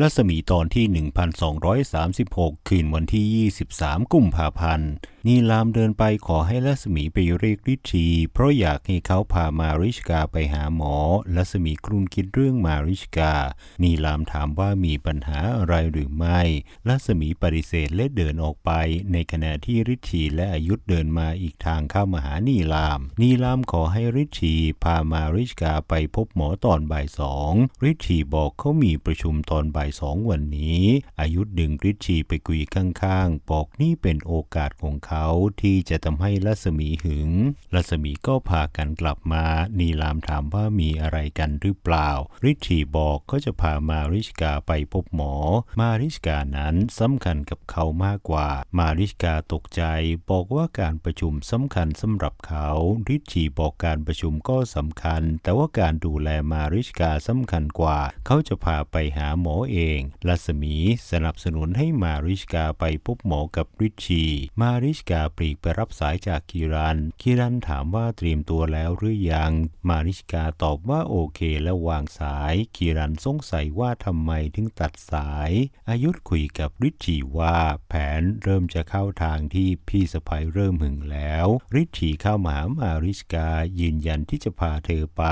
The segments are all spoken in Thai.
รัศมีตอนที่ 1236 คืนวันที่ 23 กุมภาพันธ์ นีลามเดินไปขอให้รัศมีไปเรียกริชีเพราะอยากให้เขาพามาริชกาไปหาหมอรัศมีครุ่นคิดเรื่องมาริชกา นีลามถามว่ามีปัญหาอะไรหรือไม่รัศมีปฏิเสธและเดินออกไป ในขณะที่ริชีและอายุธเดินมาอีกทางเข้ามาหานีลาม นีลามขอให้ริชีพามาริชกาไปพบหมอตอนบ่ายสองริชีบอกเขามีประชุมตอนบ่ายสองวันนี้ อายุธดึงริชีไปคุยข้างๆ บอกนี่เป็นโอกาสของเขาาที่จะทำให้รัศมีหึง รัศมีก็พากันกลับมา นีลามถามว่ามีอะไรกันหรือเปล่า ริชีบอกก็จะพามาริชกาไปพบหมอ มาริชกานั้นสำคัญกับเขามากกว่า มาริชกาตกใจ บอกว่าการประชุมสำคัญสำหรับเขาริชีบอกการประชุมก็สำคัญ แต่ว่าการดูแลมาริชกาสำคัญกว่า เขาจะพาไปหาหมอเอง รัศมีสนับสนุนให้มาริชกาไปพบหมอกับริชีมาริชกาปลีกไปรับสายจากคิรันคิรันถามว่าเตรียมตัวแล้วหรือยัง มาริชกาตอบว่าโอเคและวางสายคิรันสงสัยว่าทำไมถึงตัดสาย อายุธคุยกับริชีว่าแผนเริ่มจะเข้าทางที่พี่สะพ้ยเริ่มหึงแล้ว ริชีเข้ามาหามาริชกายืนยันที่จะพาเธอไป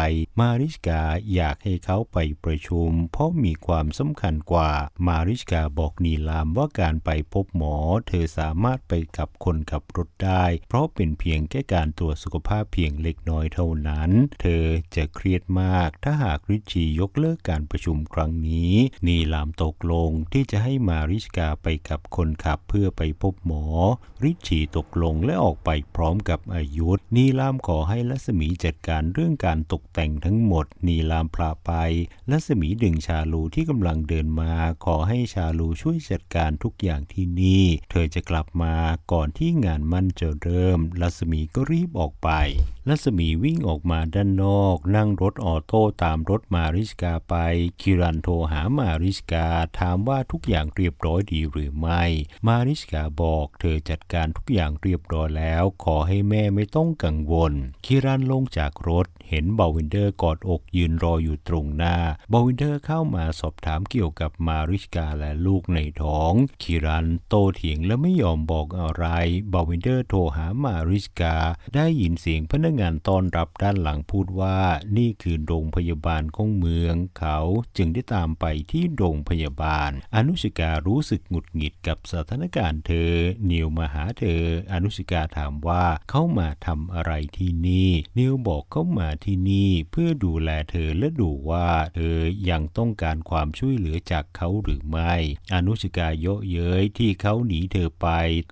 มาริชกาอยากให้เขาไปประชุม เพราะมีความสำคัญกว่า มาริชกาบอกนีลามว่าการไปพบหมอ เธอสามารถไปกับคนขับรถได้ เพราะเป็นเพียงแค่การตรวจสุขภาพเพียงเล็กน้อยเท่านั้น เธอจะเครียดมากถ้าหากริชียกเลิกการประชุมครั้งนี้ นีลามตกลงที่จะให้มาริชกาไปกับคนขับเพื่อไปพบหมอ ริชีตกลงและออกไปพร้อมกับอายุธนีลามขอให้รัศมีจัดการเรื่องการตกแต่งทั้งหมด นีลามพลาไปรัศมีดึงชาลูที่กำลังเดินมา ขอให้ชาลูช่วยจัดการทุกอย่างที่นี่ เธอจะกลับมาก่อนที่งานมั่นจะเริ่มรัศมีก็รีบออกไป รัศมีวิ่งออกมาด้านนอก นั่งรถออโต้ตามรถมาริชกาไป คิรันโทรหามาริชกา ถามว่าทุกอย่างเรียบร้อยดีหรือไม่ มาริชกาบอกเธอจัดการทุกอย่างเรียบร้อยแล้ว ขอให้แม่ไม่ต้องกังวล คิรันลงจากรถ เห็นบาวินเดอร์กอดอกยืนรออยู่ตรงหน้า บาวินเดอร์เข้ามาสอบถามเกี่ยวกับมาริชกาและลูกในท้อง คิรันโตเถียงและไม่ยอมบอกอะไร บาวินเดอร์โทรหามาริชกา ได้ยินเสียงพนักงานต้อนรับด้านหลังพูดว่านี่คือโรงพยาบาลของเมือง เขาจึงได้ตามไปที่โรงพยาบาล อนุชิการู้สึกหงุดหงิดกับสถานการณ์เธอนิวมาหาเธอ อนุชิกาถามว่าเขามาทำอะไรที่นี่นิวบอกเขามาที่นี่เพื่อดูแลเธอและดูว่าเธอยังต้องการความช่วยเหลือจากเขาหรือไม่ อนุชิกาเยาะเย้ยที่เขาหนีเธอไป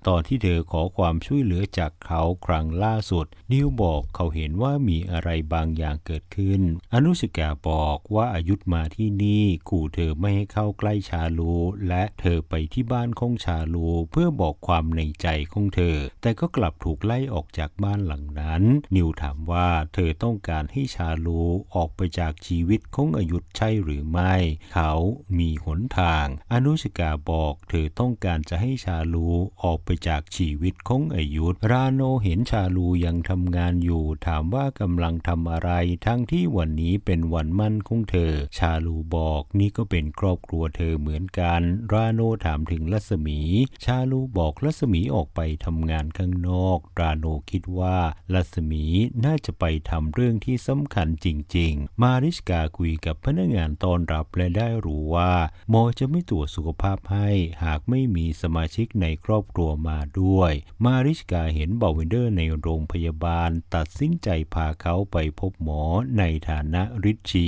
ตอนที่เธอขอความช่วยเหลือจากเขาครั้งล่าสุด นิวบอกเขาเห็นว่ามีอะไรบางอย่างเกิดขึ้น อนุชิกาบอกว่าอายุธมาที่นี่ขู่เธอไม่ให้เข้าใกล้ชาลู และเธอไปที่บ้านของชาลู เพื่อบอกความในใจของเธอ แต่ก็กลับถูกไล่ออกจากบ้านหลังนั้น นิวถามว่าเธอต้องการให้ชาลูออกไปจากชีวิตของอายุธใช่หรือไม่ เขามีหนทาง อนุชิกาบอกเธอต้องการจะให้ชาลูออกไปจากชีวิตของอายุธราโนเห็นชาลูยังทำงานอยู่ถามว่ากำลังทำอะไร ทั้งที่วันนี้เป็นวันมั่นของเธอ ชาลูบอกนี่ก็เป็นครอบครัวเธอเหมือนกัน ราโนถามถึงรัศมี ชาลูบอกรัศมีออกไปทำงานข้างนอก ราโนคิดว่ารัศมีน่าจะไปทำเรื่องที่สำคัญจริง ๆ มาริชกาคุยกับพนักงานตอนรับและได้รู้ว่าหมอจะไม่ตรวจสุขภาพให้หากไม่มีสมาชิกในครอบครัวมาด้วย มาริชกาเห็นบาวินเดอร์ในโรงพยาบาลตัดสินใจพาเขาไปพบหมอในฐานะริชี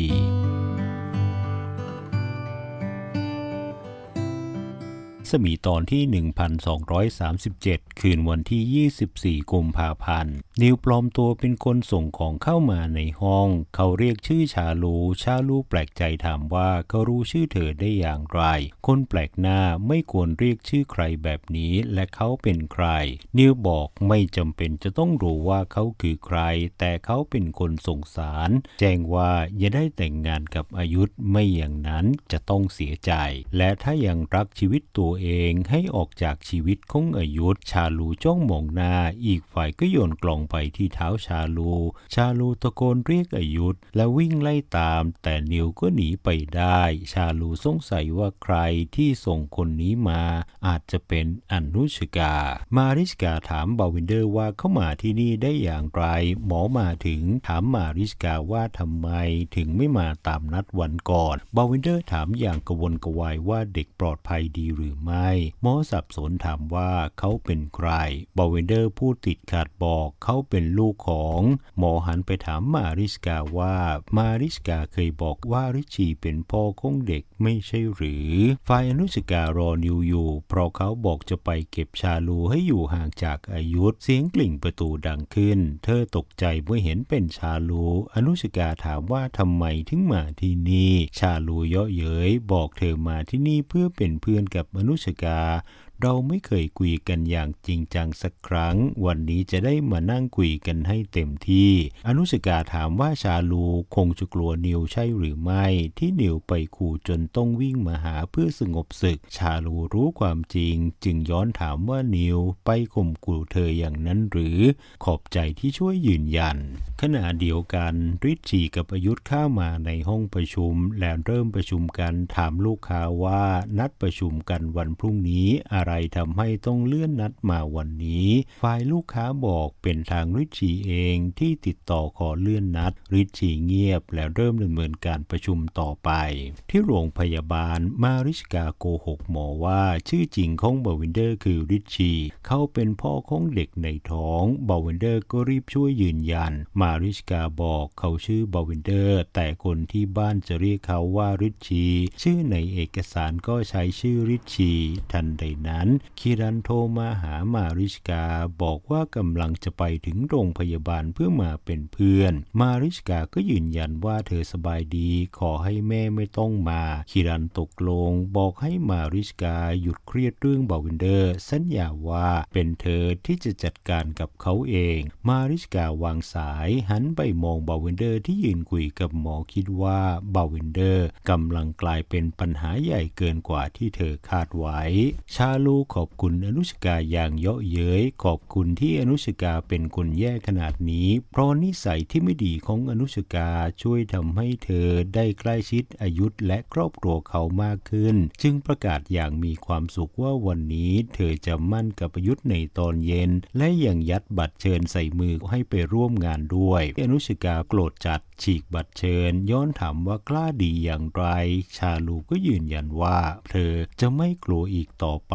สมีตอนที่ 1237 คืนวันที่ 24 กุมภาพันธ์ นิวปลอมตัวเป็นคนส่งของเข้ามาในห้อง เขาเรียกชื่อชาลู ชาลูแปลกใจถามว่าเขารู้ชื่อเธอได้อย่างไร คนแปลกหน้าไม่ควรเรียกชื่อใครแบบนี้และเขาเป็นใคร นิวบอกไม่จำเป็นจะต้องรู้ว่าเขาคือใคร แต่เขาเป็นคนส่งสาร แจ้งว่าอย่าได้แต่งงานกับอายุธไม่อย่างนั้นจะต้องเสียใจ และถ้ายังรักชีวิตตัวเองให้ออกจากชีวิตของอายุธชาลูจ้องมองหน้า อีกฝ่ายก็โยนกล่องไปที่เท้าชาลู ชาลูตะโกนเรียกอายุธและวิ่งไล่ตาม แต่นิวก็หนีไปได้ ชาลูสงสัยว่าใครที่ส่งคนนี้มา อาจจะเป็นอนุชกา มาริสกาถามบาวินเดอร์ว่าเข้ามาที่นี่ได้อย่างไร หมอมาถึงถามมาริสกาว่าทำไมถึงไม่มาตามนัดวันก่อน บาวินเดอร์ถามอย่างกวนกวายว่าเด็กปลอดภัยดีหรือไม่ หมอสับสนถามว่าเขาเป็นใคร บาวินเดอร์พูดติดขาดบอกเขาเป็นลูกของ หมอหันไปถามมาริสกาว่า มาริสกาเคยบอกว่าริชีเป็นพ่อของเด็กไม่ใช่หรือ ฝ่ายอนุสการอนิวอยู่ เพราะเขาบอกจะไปเก็บชาลูให้อยู่ห่างจากอายุเสียงกลิ่งประตูดังขึ้น เธอตกใจเมื่อเห็นเป็นชาลู อนุสกาถามว่าทำไมถึงมาที่นี่ ชาลูเยาะเย้ยบอกเธอมาที่นี่เพื่อเป็นเพื่อนกับอนุสกา เราไม่เคยคุยกันอย่างจริงจังสักครั้ง วันนี้จะได้มานั่งคุยกันให้เต็มที่ อนุสกาถามว่าชาลูคงจะกลัวนิวใช่หรือไม่ ที่นิวไปขู่จนต้องวิ่งมาหาเพื่อสงบศึก ชาลูรู้ความจริง จึงย้อนถามว่านิวไปข่มขู่เธออย่างนั้นหรือ ขอบใจที่ช่วยยืนยัน ขณะเดียวกันริชชีกับประยุทธ์เข้ามาในห้องประชุม และเริ่มประชุมกันถามลูกค้าว่านัดประชุมกันวันพรุ่งนี้อะไรทำให้ต้องเลื่อนนัดมาวันนี้ ฝ่ายลูกค้าบอกเป็นทางริชชีเองที่ติดต่อขอเลื่อนนัด ริชชีเงียบและเริ่มดำเนินการประชุมต่อไป ที่โรงพยาบาลมาริชกาโกหกหมอว่าชื่อจริงของบาวินเดอร์คือริชชีเขาเป็นพ่อของเด็กในท้องบาวินเดอร์ก็รีบช่วยยืนยัน มาริชกาบอกเขาชื่อบาวินเดอร์ แต่คนที่บ้านจะเรียกเขาว่าริชชีชื่อในเอกสารก็ใช้ชื่อริชชีทันใดนั้นคิรันโทรมาหามาริชกาบอกว่ากำลังจะไปถึงโรงพยาบาลเพื่อมาเป็นเพื่อน มาริชกาก็ยืนยันว่าเธอสบายดี ขอให้แม่ไม่ต้องมา คิรันตกลง บอกให้มาริชกาหยุดเครียดเรื่องบาวินเดอร์ สัญญาว่าเป็นเธอที่จะจัดการกับเขาเอง มาริชกาวางสายหันไปมองบาวินเดอร์ที่ยืนคุยกับหมอคิดว่าบาวินเดอร์กำลังกลายเป็นปัญหาใหญ่เกินกว่าที่เธอคาดไว้ ชาลขอบคุณอนุชกาอย่างเยาะเย้ยขอบคุณที่อนุชกาเป็นคนแย่ขนาดนี้ เพราะนิสัยที่ไม่ดีของอนุชกาช่วยทำให้เธอได้ใกล้ชิดอายุธและครอบครัวเขามากขึ้น จึงประกาศอย่างมีความสุขว่าวันนี้เธอจะมั่นกับอายุธในตอนเย็น และยังยัดบัตรเชิญใส่มือให้ไปร่วมงานด้วย อนุชกาโกรธจัดฉีกบัตรเชิญ ย้อนถามว่ากล้าดีอย่างไร ชาลูก็ยืนยันว่า เธอจะไม่กลัวอีกต่อไป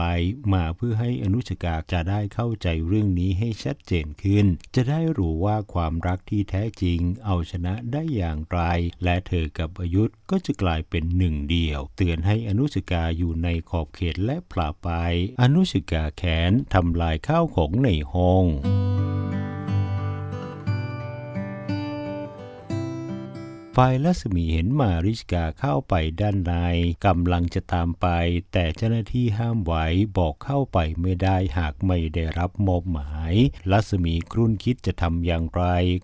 มาเพื่อให้อนุชกาจะได้เข้าใจเรื่องนี้ให้ชัดเจนขึ้น จะได้รู้ว่าความรักที่แท้จริงเอาชนะได้อย่างไร และเธอกับอายุธก็จะกลายเป็นหนึ่งเดียว เตือนให้อนุชกาอยู่ในขอบเขตและผลาไป อนุชกาแขนทำลายข้าวของในห้อง ฝ่ายรัศมีเห็นมาริชกาเข้าไปด้านในกำลังจะตามไป แต่เจ้าหน้าที่ห้ามไว้บอกเข้าไปไม่ได้หากไม่ได้รับมอบหมายรัศมีครุ่นคิดจะทำอย่างไร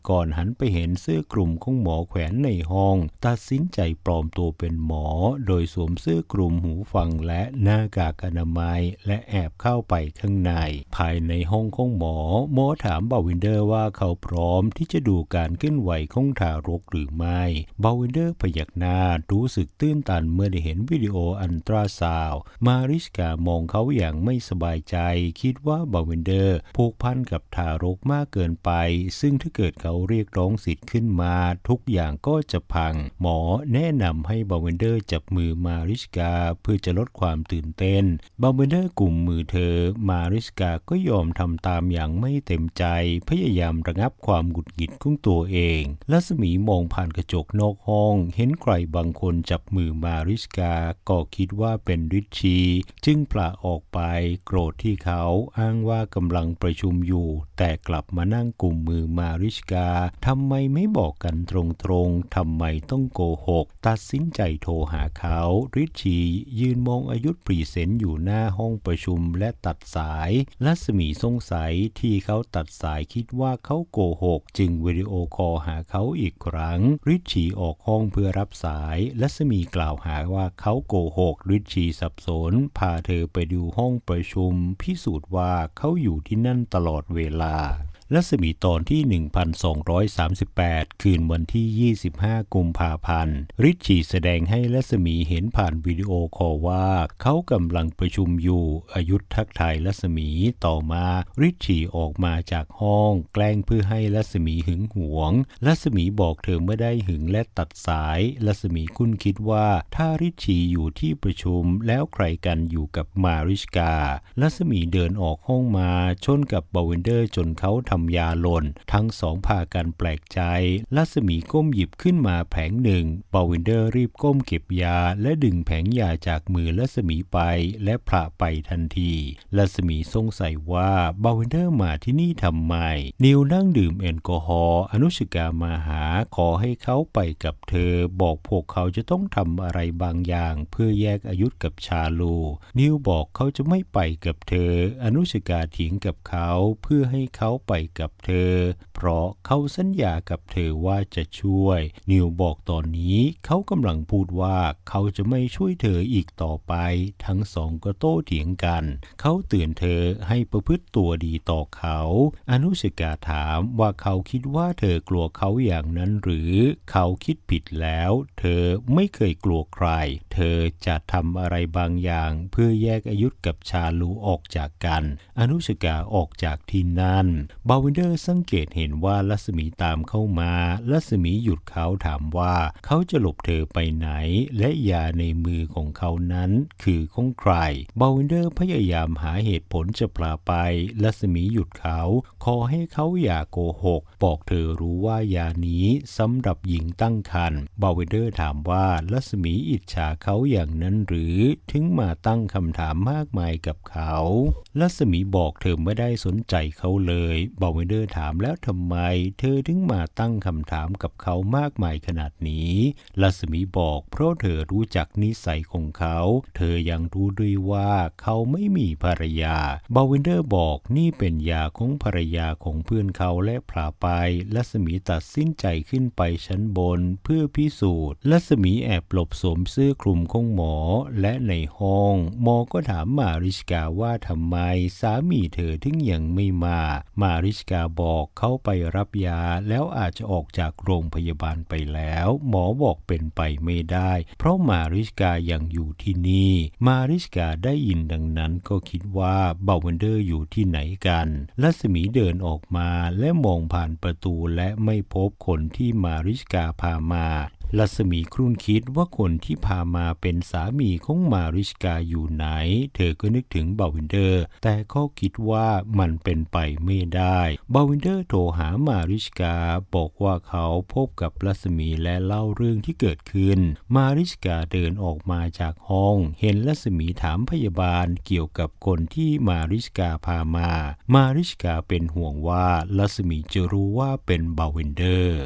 ก่อนหันไปเห็นเสื้อกลุ่มของหมอแขวนในห้อง ตัดสินใจปลอมตัวเป็นหมอ โดยสวมเสื้อกลุ่มหูฟังและหน้ากากอนามัย และแอบเข้าไปข้างใน ภายในห้องของหมอ หมอถามบาวินเดอร์ว่าเขาพร้อมที่จะดูการเคลื่อนไหวของทารกหรือไม่บาวินเดอร์พยักหน้ารู้สึกตื้นตันเมื่อได้เห็นวิดีโออันตราซาว มาริสกามองเขาอย่างไม่สบายใจ คิดว่าบาวินเดอร์ผูกพันกับทารกมากเกินไป ซึ่งถ้าเกิดเขาเรียกร้องสิทธิ์ขึ้นมา ทุกอย่างก็จะพัง หมอแนะนำให้บาวินเดอร์จับมือมาริสกาเพื่อจะลดความตื่นเต้นบาวินเดอร์กลุ่มมือเธอ มาริสกาก็ยอมทำตามอย่างไม่เต็มใจ พยายามระงับความหงุดหงิดของตัวเองรัศมีมองผ่านกระจกนอกห้อง เห็นใครบางคนจับมือมาริสกา ก็คิดว่าเป็นริชชี จึงปลาออกไปโกรธที่เขาอ้างว่ากำลังประชุมอยู่ แต่กลับมานั่งกลุ่มมือมาริสกาทำไมไม่บอกกันตรงๆทำไมต้องโกหก ตัดสินใจโทรหาเขาริชชียืนมองอายุธพรีเซนต์อยู่หน้าห้องประชุมและตัดสายรัศมีสงสัยที่เขาตัดสายคิดว่าเขาโกหก จึงวิดีโอคอลหาเขาอีกครั้ง ริชชีชีออกห้องเพื่อรับสาย ลัศมีกล่าวหาว่าเขาโกหกริชีสับสน พาเธอไปดูห้องประชุม พิสูจน์ว่าเขาอยู่ที่นั่นตลอดเวลา รัศมีตอนที่ 1238 คืนวันที่ 25 กุมภาพันธ์ ริชชีแสดงให้รัศมีเห็นผ่านวิดีโอคอลว่า เขากำลังประชุมอยู่ อายุธทักทายรัศมีต่อมา ริชชีออกมาจากห้อง แกล้งเพื่อให้รัศมีหึงหวง รัศมีบอกเธอไม่ได้หึงและตัดสาย รัศมีคุ้นคิดว่าถ้าริชชีอยู่ที่ประชุมแล้วใครกันอยู่กับมาริชกา รัศมีเดินออกห้องมาชนกับบาเวนเดอร์จนเขาทำยาหล่น ทั้งสองพากันแปลกใจรัศมีก้มหยิบขึ้นมาแผงหนึ่งบาเวนเดอร์รีบก้มเก็บยา และดึงแผงยาจากมือรัศมีไป และพระไปทันทีรัศมีสงสัยว่าบาเวนเดอร์มาที่นี่ทำไม นิวนั่งดื่มแอลกอฮอล์อนุชกามาหาขอให้เขาไปกับเธอ บอกพวกเขาจะต้องทำอะไรบางอย่าง เพื่อแยกอายุกับชาลู นิวบอกเขาจะไม่ไปกับเธอ อนุชกาเถียงกับเขาเพื่อให้เขาไปกับเธอ เพราะเขาสัญญากับเธอว่าจะช่วย นิวบอกตอนนี้เขากำลังพูดว่าเขาจะไม่ช่วยเธออีกต่อไป ทั้งสองก็โต้เถียงกัน เขาเตือนเธอให้ประพฤติตัวดีต่อเขา อนุชกาถามว่าเขาคิดว่าเธอกลัวเขาอย่างนั้นหรือ เขาคิดผิดแล้ว เธอไม่เคยกลัวใคร เธอจะทำอะไรบางอย่างเพื่อแยกอายุธกับชาลูออกจากกัน อนุชกาออกจากที่นั่นบาวินเดอร์สังเกตเห็นว่ารัศมีตามเข้ามารัศมีหยุดเขาถามว่าเขาจะหลบเธอไปไหน และยาในมือของเขานั้นคือของใครบาวินเดอร์พยายามหาเหตุผลจะปลาไปรัศมีหยุดเขา ขอให้เขาอย่าโกหก บอกเธอรู้ว่ายานี้สำหรับหญิงตั้งครรภ์บาวินเดอร์ถามว่ารัศมีอิจฉาเขาอย่างนั้นหรือถึงมาตั้งคำถามมากมายกับเขารัศมีบอกเธอไม่ได้สนใจเขาเลยบาวินเดอร์ถามแล้วทำไม เธอถึงมาตั้งคำถามกับเขามากมายขนาดนี้รัศมีบอกเพราะเธอรู้จักนิสัยของเขา เธอยังรู้ด้วยว่าเขาไม่มีภรรยาบาวินเดอร์บอกนี่เป็นยาของภรรยาของเพื่อนเขาและพลาไปรัศมีตัดสินใจขึ้นไปชั้นบนเพื่อพิสูจน์รัศมีแอบหลบสวมเสื้อคลุมของหมอและในห้อง หมอก็ถามมาริชกาว่าทำไมสามีเธอถึงยังไม่มา มาริชกาบอกเขาไปรับยาแล้วอาจจะออกจากโรงพยาบาลไปแล้ว หมอบอกเป็นไปไม่ได้ เพราะมาริชกายังอยู่ที่นี่ มาริชกาได้ยินดังนั้นก็คิดว่าเบาวันเดอร์อยู่ที่ไหนกันรัศมีเดินออกมาและมองผ่านประตูและไม่พบคนที่มาริชกาพามา รัศมีครุ่นคิดว่าคนที่พามาเป็นสามีของมาริชกาอยู่ไหน เธอก็นึกถึงบาวินเดอร์ แต่ก็คิดว่ามันเป็นไปไม่ได้ บาวินเดอร์โทรหามาริชกาบอกว่าเขาพบกับรัศมีและเล่าเรื่องที่เกิดขึ้น มาริชกาเดินออกมาจากห้อง เห็นรัศมีถามพยาบาลเกี่ยวกับคนที่มาริชกาพามา มาริชกาเป็นห่วงว่ารัศมีจะรู้ว่าเป็นบาวินเดอร์